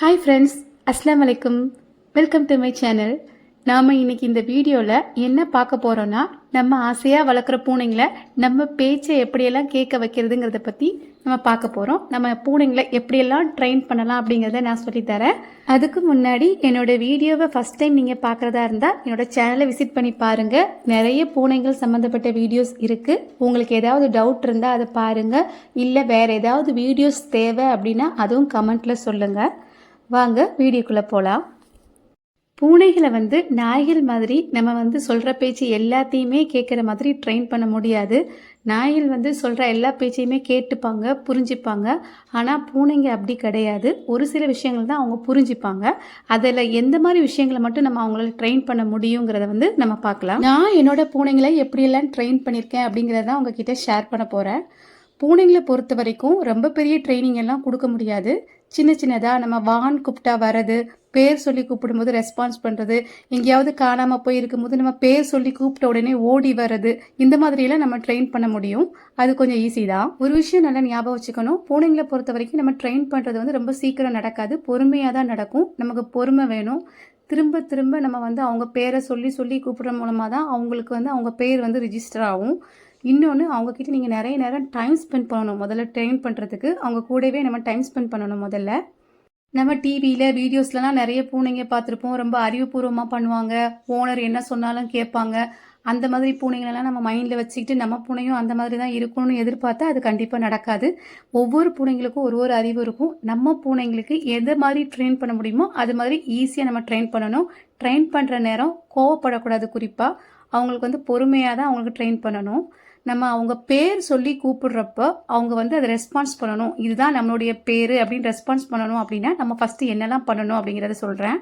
Hi friends அஸ்லாம் வலைக்கும் welcome to my channel நாம் இன்னைக்கு இந்த வீடியோவில் என்ன பார்க்க போகிறோன்னா நம்ம ஆசையாக வளர்க்குற பூனைங்களை நம்ம பேச்சை எப்படியெல்லாம் கேட்க வைக்கிறதுங்கிறத பற்றி நம்ம பார்க்க போகிறோம் நம்ம பூனைங்களை எப்படியெல்லாம் ட்ரெயின் பண்ணலாம் அப்படிங்கிறத நான் சொல்லித்தரேன் அதுக்கு முன்னாடி என்னோட வீடியோவை ஃபஸ்ட் டைம் நீங்கள் பார்க்குறதா இருந்தால் என்னோட சேனலை விசிட் பண்ணி பாருங்கள் நிறைய பூனைகள் சம்மந்தப்பட்ட வீடியோஸ் இருக்குது உங்களுக்கு ஏதாவது டவுட் இருந்தால் அதை பாருங்கள் இல்லை வேறு ஏதாவது வீடியோஸ் தேவை அப்படின்னா அதுவும் கமெண்ட்டில் சொல்லுங்கள் வாங்க வீடியோக்குள்ளே போகலாம் பூனைகளை வந்து நாய்கள் மாதிரி நம்ம வந்து சொல்கிற பேச்சு எல்லாத்தையுமே கேட்குற மாதிரி ட்ரெயின் பண்ண முடியாது. நாய்கள் வந்து சொல்கிற எல்லா பேச்சையுமே கேட்டுப்பாங்க புரிஞ்சுப்பாங்க. ஆனால் பூனைங்க அப்படி கிடையாது. ஒரு சில விஷயங்கள் தான் அவங்க புரிஞ்சுப்பாங்க. அதில் எந்த மாதிரி விஷயங்களை மட்டும் நம்ம அவங்களால ட்ரெயின் பண்ண முடியுங்கிறத வந்து நம்ம பார்க்கலாம். நான் என்னோட பூனைங்களை எப்படியெல்லாம் ட்ரெயின் பண்ணியிருக்கேன் அப்படிங்கிறத உங்ககிட்ட ஷேர் பண்ண போகிறேன் பூனைங்களை பொறுத்த வரைக்கும் ரொம்ப பெரிய ட்ரைனிங் எல்லாம் கொடுக்க முடியாது. சின்ன சின்னதாக நம்ம வான் கூப்பிட்டா வர்றது பேர் சொல்லி கூப்பிடும்போது ரெஸ்பான்ஸ் பண்ணுறது எங்கேயாவது காணாமல் போய் இருக்கும்போது நம்ம பேர் சொல்லி கூப்பிட்ட உடனே ஓடி வர்றது இந்த மாதிரியெல்லாம் நம்ம ட்ரெயின் பண்ண முடியும். அது கொஞ்சம் ஈஸி தான். ஒரு விஷயம் நல்லா ஞாபகம் வச்சுக்கணும். பூனைங்களை பொறுத்த வரைக்கும் நம்ம ட்ரெயின் பண்ணுறது வந்து ரொம்ப சீக்கிரம் நடக்காது. பொறுமையாக தான் நடக்கும். நமக்கு பொறுமை வேணும். திரும்ப திரும்ப நம்ம வந்து அவங்க பேரை சொல்லி சொல்லி கூப்பிட்ற மூலமாக தான் அவங்களுக்கு வந்து அவங்க பேர் வந்து ரிஜிஸ்டர் ஆகும். இன்னொன்று அவங்கக்கிட்ட நீங்கள் நிறைய நேரம் டைம் ஸ்பெண்ட் பண்ணணும். முதல்ல ட்ரெயின் பண்ணுறதுக்கு அவங்க கூடவே நம்ம டைம் ஸ்பெண்ட் பண்ணணும் முதல்ல. நம்ம டிவியில் வீடியோஸ்லலாம் நிறைய பூனைங்க பார்த்துருப்போம். ரொம்ப அறிவுபூர்வமாக பண்ணுவாங்க. ஓனர் என்ன சொன்னாலும் கேட்பாங்க. அந்த மாதிரி பூனைங்களெல்லாம் நம்ம மைண்டில் வச்சுக்கிட்டு நம்ம பூனையும் அந்த மாதிரி தான் இருக்கணும்னு எதிர்பார்த்தா அது கண்டிப்பாக நடக்காது. ஒவ்வொரு பூனைங்களுக்கும் ஒரு ஒரு அறிவு இருக்கும். நம்ம பூனைங்களுக்கு எது மாதிரி ட்ரெயின் பண்ண முடியுமோ அது மாதிரி ஈஸியாக நம்ம ட்ரெயின் பண்ணணும். ட்ரெயின் பண்ணுற நேரம் கோவப்படக்கூடாது குறிப்பாக அவங்களுக்கு வந்து பொறுமையாக தான் அவங்களுக்கு ட்ரெயின் பண்ணணும். நம்ம அவங்க பேர் சொல்லி கூப்பிடுறப்போ அவங்க வந்து அதை ரெஸ்பான்ஸ் பண்ணணும். இதுதான் நம்மளுடைய பேர் அப்படின்னு ரெஸ்பான்ஸ் பண்ணணும் அப்படின்னா நம்ம ஃபஸ்ட்டு என்னெல்லாம் பண்ணணும் அப்படிங்கிறத சொல்கிறேன்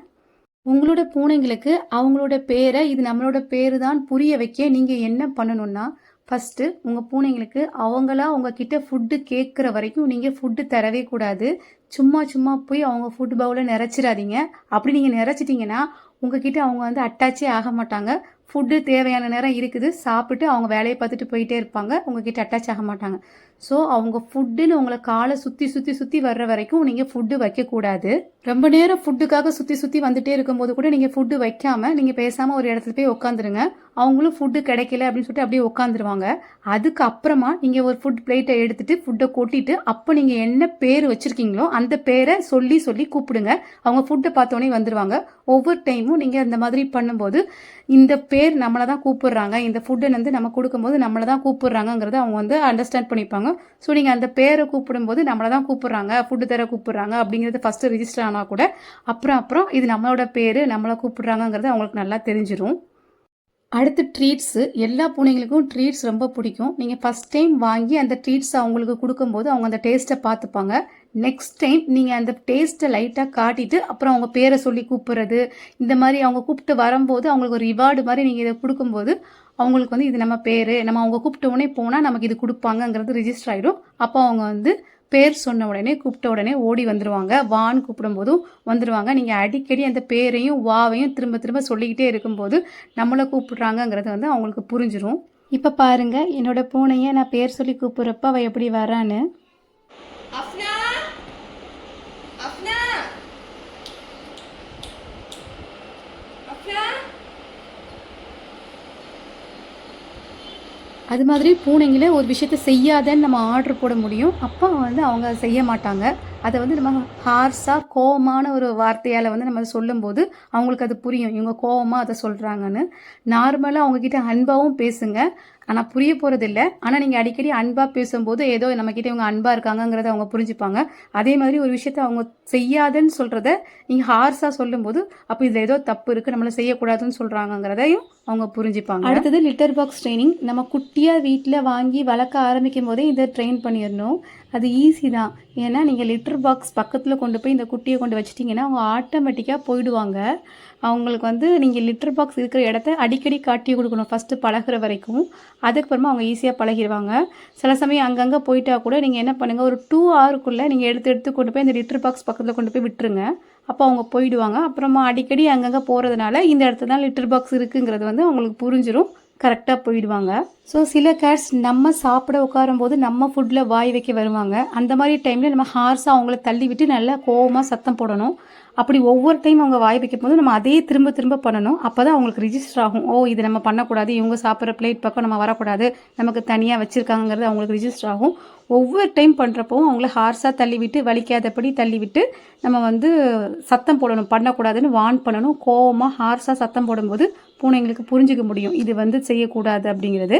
உங்களோட பூனைங்களுக்கு அவங்களோட பேரை இது நம்மளோட பேர் தான் புரிய வைக்க நீங்கள் என்ன பண்ணணும்னா ஃபஸ்ட்டு உங்கள் பூனைங்களுக்கு அவங்களா உங்ககிட்ட ஃபுட்டு கேட்குற வரைக்கும் நீங்கள் ஃபுட்டு தரவே கூடாது. சும்மா சும்மா போய் அவங்க ஃபுட் பவுலை நிறச்சிடாதீங்க. அப்படி நீங்கள் நிறச்சிட்டிங்கன்னா உங்ககிட்ட அவங்க வந்து அட்டாச்சே ஆக மாட்டாங்க. ஃபுட்டு தேவையான நேரம் இருக்குது. சாப்பிட்டு அவங்க வேலையை பார்த்துட்டு போயிட்டே இருப்பாங்க. உங்ககிட்ட அட்டாச் ஆக மாட்டாங்க. ஸோ அவங்க ஃபுட்டுன்னு உங்களை காலை சுற்றி சுற்றி சுற்றி வர்ற வரைக்கும் நீங்கள் ஃபுட்டு வைக்கக்கூடாது. ரொம்ப நேரம் ஃபுட்டுக்காக சுற்றி சுற்றி வந்துட்டே இருக்கும்போது கூட நீங்கள் ஃபுட்டு வைக்காமல் நீங்கள் பேசாமல் ஒரு இடத்துல போய் உட்காந்துருங்க அவங்களும் ஃபுட்டு கிடைக்கல அப்படின்னு சொல்லிட்டு அப்படியே உட்காந்துருவாங்க அதுக்கு அப்புறமா நீங்கள் ஒரு ஃபுட் பிளேட்டை எடுத்துட்டு ஃபுட்டை கொட்டிட்டு அப்போ நீங்கள் என்ன பேர் வச்சுருக்கீங்களோ அந்த பேரை சொல்லி சொல்லி கூப்பிடுங்க. அவங்க ஃபுட்டை பார்த்தோன்னே வந்துடுவாங்க ஒவ்வொரு டைமும் நீங்கள் அந்த மாதிரி பண்ணும்போது இந்த பேர் நம்மளை தான் கூப்பிடுறாங்க. இந்த ஃபுட்டை வந்து நம்ம கொடுக்கும்போது நம்மளை தான் கூப்பிடுறாங்கங்கிறத அவங்க வந்து அண்டர்ஸ்டாண்ட் பண்ணிப்பாங்க. ஸோ நீங்கள் அந்த பேரை கூப்பிடும்போது நம்மளை தான் கூப்பிட்றாங்க. ஃபுட்டு தர கூப்பிட்றாங்க அப்படிங்கிறது ஃபஸ்ட்டு ரிஜிஸ்டர் ஆனால் கூட அப்புறம் அப்புறம் இது நம்மளோட பேர் நம்மளை கூப்பிட்றாங்கங்கிறது அவங்களுக்கு நல்லா தெரிஞ்சிடும் அடுத்து ட்ரீட்ஸு எல்லா பூனைங்களுக்கும் ட்ரீட்ஸ் ரொம்ப பிடிக்கும். நீங்கள் ஃபஸ்ட் டைம் வாங்கி அந்த ட்ரீட்ஸ் அவங்களுக்கு கொடுக்கும்போது அவங்க அந்த டேஸ்ட்டை பார்த்துப்பாங்க. நெக்ஸ்ட் டைம் நீங்கள் அந்த டேஸ்ட்டை லைட்டாக காட்டிட்டு அப்புறம் அவங்க பேரை சொல்லி கூப்பிட்றது இந்த மாதிரி அவங்க கூப்பிட்டு வரும்போது அவங்களுக்கு ஒரு ரிவார்டு மாதிரி நீங்கள் இதை கொடுக்கும்போது அவங்களுக்கு வந்து இது நம்ம பேர் நம்ம அவங்க கூப்பிட்ட உடனே போனால் நமக்கு இது கொடுப்பாங்கங்கிறது ரிஜிஸ்டர் ஆகிடும் அப்போ அவங்க வந்து பேர் சொன்ன உடனே கூப்பிட்ட உடனே ஓடி வந்துடுவாங்க வான்னு கூப்பிடும்போதும் வந்துடுவாங்க நீங்கள் அடிக்கடி அந்த பேரையும் வாவையும் திரும்ப திரும்ப சொல்லிக்கிட்டே இருக்கும்போது நம்மளை கூப்பிட்றாங்கங்கிறது வந்து அவங்களுக்கு புரிஞ்சிடும் இப்போ பாருங்கள் என்னோட பூனையை நான் பேர் சொல்லி கூப்பிட்றப்ப அவள் எப்படி வரான்னு அது மாதிரி பூனைங்களை ஒரு விஷயத்த செய்யாதன்னு நம்ம ஆர்டர் போட முடியும். அப்போ வந்து அவங்க அதை செய்ய மாட்டாங்க. அதை வந்து நம்ம ஹார்ஸாக கோவமான ஒரு வார்த்தையால் வந்து நம்ம அதை சொல்லும்போது அவங்களுக்கு அது புரியும். இவங்க கோபமாக அதை சொல்கிறாங்கன்னு நார்மலாக அவங்கக்கிட்ட அன்பாகவும் பேசுங்க. ஆனால் புரிய போகிறதில்ல ஆனால் நீங்கள் அடிக்கடி அன்பாக பேசும்போது ஏதோ நம்மக்கிட்ட இவங்க அன்பாக இருக்காங்கங்கிறத அவங்க புரிஞ்சுப்பாங்க. அதே மாதிரி ஒரு விஷயத்த அவங்க செய்யாதுன்னு சொல்கிறத நீங்கள் ஹார்ஸாக சொல்லும்போது அப்போ இதில் ஏதோ தப்பு இருக்குது நம்மளை செய்யக்கூடாதுன்னு சொல்கிறாங்கங்கிறதையும் அவங்க புரிஞ்சுப்பாங்க. அடுத்தது லிட்டர் பாக்ஸ் ட்ரைனிங் நம்ம குட்டியாக வீட்டில் வாங்கி வளர்க்க ஆரம்பிக்கும் போதே இதை ட்ரெயின் பண்ணிடணும். அது ஈஸி தான். ஏன்னா நீங்கள் லிட்டர் பாக்ஸ் பக்கத்தில் கொண்டு போய் இந்த குட்டியை கொண்டு வச்சிட்டிங்கன்னா அவங்க ஆட்டோமேட்டிக்காக போயிடுவாங்க. அவங்களுக்கு வந்து நீங்கள் லிட்டர் பாக்ஸ் இருக்கிற இடத்த அடிக்கடி காட்டி கொடுக்கணும். ஃபஸ்ட்டு பழகுற வரைக்கும். அதுக்கப்புறமா அவங்க ஈஸியாக பழகிடுவாங்க. சில சமயம் அங்கங்கே போயிட்டா கூட நீங்கள் என்ன பண்ணுங்கள் ஒரு டூ ஹவருக்குள்ளே நீங்கள் எடுத்து எடுத்து கொண்டு போய் இந்த லிட்டர் பாக்ஸ் பக்கத்தில் கொண்டு போய் விட்டுருங்க. அப்போ அவங்க போயிடுவாங்க. அப்புறமா அடிக்கடி அங்கங்கே போகிறதுனால இந்த இடத்துல தான் லிட்டர் பாக்ஸ் இருக்குங்கிறது வந்து அவங்களுக்கு புரிஞ்சிடும் கரெக்டாக போயிடுவாங்க. ஸோ சில கேட்ஸ் நம்ம சாப்பிட உட்காரும்போது நம்ம ஃபுட்டில் வாய் வைக்க வருவாங்க. அந்த மாதிரி டைமில் நம்ம ஹார்ஸாக அவங்கள தள்ளி விட்டு நல்லா கோவமாக சத்தம் போடணும். அப்படி ஒவ்வொரு டைம் அவங்க வாய் வைக்கும் போது நம்ம அதே திரும்ப திரும்ப பண்ணணும். அப்போ தான் அவங்களுக்கு ரிஜிஸ்டர் ஆகும். ஓ இது நம்ம பண்ணக்கூடாது. இவங்க சாப்பிட்ற பிளேட் பக்கம் நம்ம வரக்கூடாது. நமக்கு தனியாக வச்சுருக்காங்கிறது அவங்களுக்கு ரிஜிஸ்டர் ஆகும். ஒவ்வொரு டைம் பண்ணுறப்பவும் அவங்கள ஹார்ஸாக தள்ளி விட்டு வலிக்காதபடி தள்ளி விட்டு நம்ம வந்து சத்தம் போடணும். பண்ணக்கூடாதுன்னு வான் பண்ணணும். கோவமாக ஹார்ஸாக சத்தம் போடும்போது பூனைங்களுக்கு புரிஞ்சுக்க முடியும். இது வந்து செய்யக்கூடாது அப்படிங்கிறது.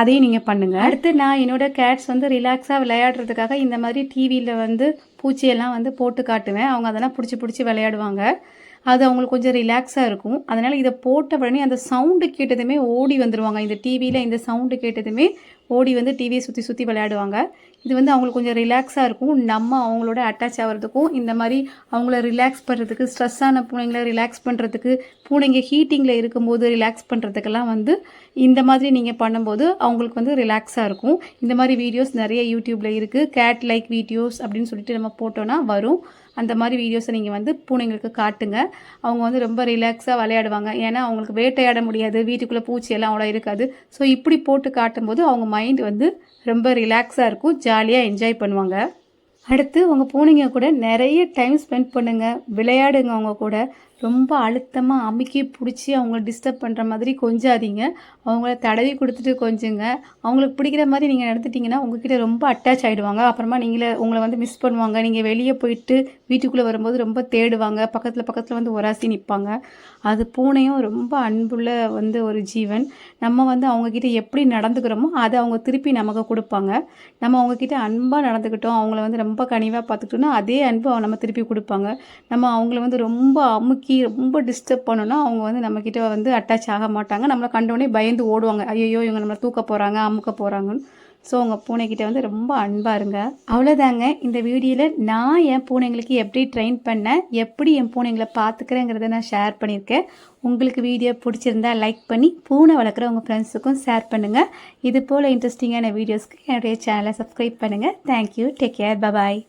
அதையும் நீங்கள் பண்ணுங்கள் அடுத்து நான் என்னோட கேட்ஸ் வந்து ரிலாக்ஸாக விளையாடுறதுக்காக இந்த மாதிரி டிவியில் வந்து பூச்சியெல்லாம் வந்து போட்டு காட்டுவேன். அவங்க அதெல்லாம் பிடிச்சி பிடிச்சி விளையாடுவாங்க. அது அவங்களுக்கு கொஞ்சம் ரிலாக்ஸாக இருக்கும். அதனால் இதை போட்ட உடனே அந்த சவுண்டு கேட்டதுமே ஓடி வந்துடுவாங்க இந்த டிவியில் இந்த சவுண்டு கேட்டதுமே ஓடி வந்து டிவியை சுற்றி சுற்றி விளையாடுவாங்க. இது வந்து அவங்களுக்கு கொஞ்சம் ரிலாக்ஸாக இருக்கும். நம்ம அவங்களோட அட்டாச் ஆகிறதுக்கும் இந்த மாதிரி அவங்கள ரிலாக்ஸ் பண்ணுறதுக்கு ஸ்ட்ரெஸ்ஸான பூனைங்களை ரிலாக்ஸ் பண்ணுறதுக்கு பூனைங்க ஹீட்டிங்கில் இருக்கும்போது ரிலாக்ஸ் பண்ணுறதுக்கெல்லாம் வந்து இந்த மாதிரி நீங்கள் பண்ணும்போது அவங்களுக்கு வந்து ரிலாக்ஸாக இருக்கும். இந்த மாதிரி வீடியோஸ் நிறைய யூடியூப்பில் இருக்குது கேட் லைக் வீடியோஸ் அப்படின்னு சொல்லிட்டு நம்ம போட்டோன்னா வரும். அந்த மாதிரி வீடியோஸை நீங்கள் வந்து பூனைங்களுக்கு காட்டுங்க. அவங்க வந்து ரொம்ப ரிலாக்ஸாக விளையாடுவாங்க. ஏன்னா அவங்களுக்கு வேட்டையாட முடியாது. வீட்டுக்குள்ளே பூச்சி எல்லாம் அவ்வளோ இருக்காது. ஸோ இப்படி போட்டு காட்டும்போது அவங்க மைண்ட் வந்து ரொம்ப ரிலாக்ஸாக இருக்கும். ஜாலியாக என்ஜாய் பண்ணுவாங்க. அடுத்து உங்கள் பூனைங்க கூட நிறைய டைம் ஸ்பெண்ட் பண்ணுங்கள் விளையாடுங்க அவங்க கூட. ரொம்ப அழுத்தமாக அமுக்கி பிடிச்சி அவங்கள டிஸ்டர்ப் பண்ணுற மாதிரி கொஞ்சாதீங்க. அவங்கள தடவி கொடுத்துட்டு கொஞ்சுங்க. அவங்களுக்கு பிடிக்கிற மாதிரி நீங்கள் நடத்திட்டிங்கன்னா உங்ககிட்ட ரொம்ப அட்டாச் ஆகிடுவாங்க அப்புறமா நீங்களே உங்களை வந்து மிஸ் பண்ணுவாங்க. நீங்கள் வெளியே போயிட்டு வீட்டுக்குள்ளே வரும்போது ரொம்ப தேடுவாங்க. பக்கத்தில் பக்கத்தில் வந்து ஒராசி நிற்பாங்க அது பூனையும் ரொம்ப அன்புள்ள வந்து ஒரு ஜீவன். நம்ம வந்து அவங்கக்கிட்ட எப்படி நடந்துக்கிறோமோ அதை அவங்க திருப்பி நமக்கு கொடுப்பாங்க. நம்ம அவங்கக்கிட்ட அன்பாக நடந்துக்கிட்டோம். அவங்கள வந்து ரொம்ப கனிவாக பார்த்துக்கிட்டோம்னா அதே அன்பு அவங்க நம்ம திருப்பி கொடுப்பாங்க. நம்ம அவங்கள வந்து ரொம்ப அமுக்கி ரொம்ப டிஸ்டர்ப் பண்ணோன்னா அவங்க வந்து நம்மக்கிட்ட வந்து அட்டாச் ஆக மாட்டாங்க. நம்மளை கண்டோடனே பயந்து ஓடுவாங்க. ஐயோ இவங்க நம்மளை தூக்க போகிறாங்க அமுக்க போகிறாங்கன்னு ஸோ உங்கள் பூனைக்கிட்ட வந்து ரொம்ப அன்பாக இருங்க. அவ்வளோதாங்க இந்த வீடியோவில் நான் என் பூனைங்களுக்கு எப்படி ட்ரெயின் பண்ணேன் எப்படி என் பூனைங்களை பார்த்துக்கிறேங்கிறத நான் ஷேர் பண்ணியிருக்கேன். உங்களுக்கு வீடியோ பிடிச்சிருந்தா லைக் பண்ணி பூனை வளர்க்குற உங்கள் ஃப்ரெண்ட்ஸுக்கும் ஷேர் பண்ணுங்கள் இது போல் இன்ட்ரெஸ்டிங்கான வீடியோஸ்க்கு என்னுடைய சேனலை சப்ஸ்கிரைப் பண்ணுங்கள் தேங்க்யூ டேக் கேர் பபாய்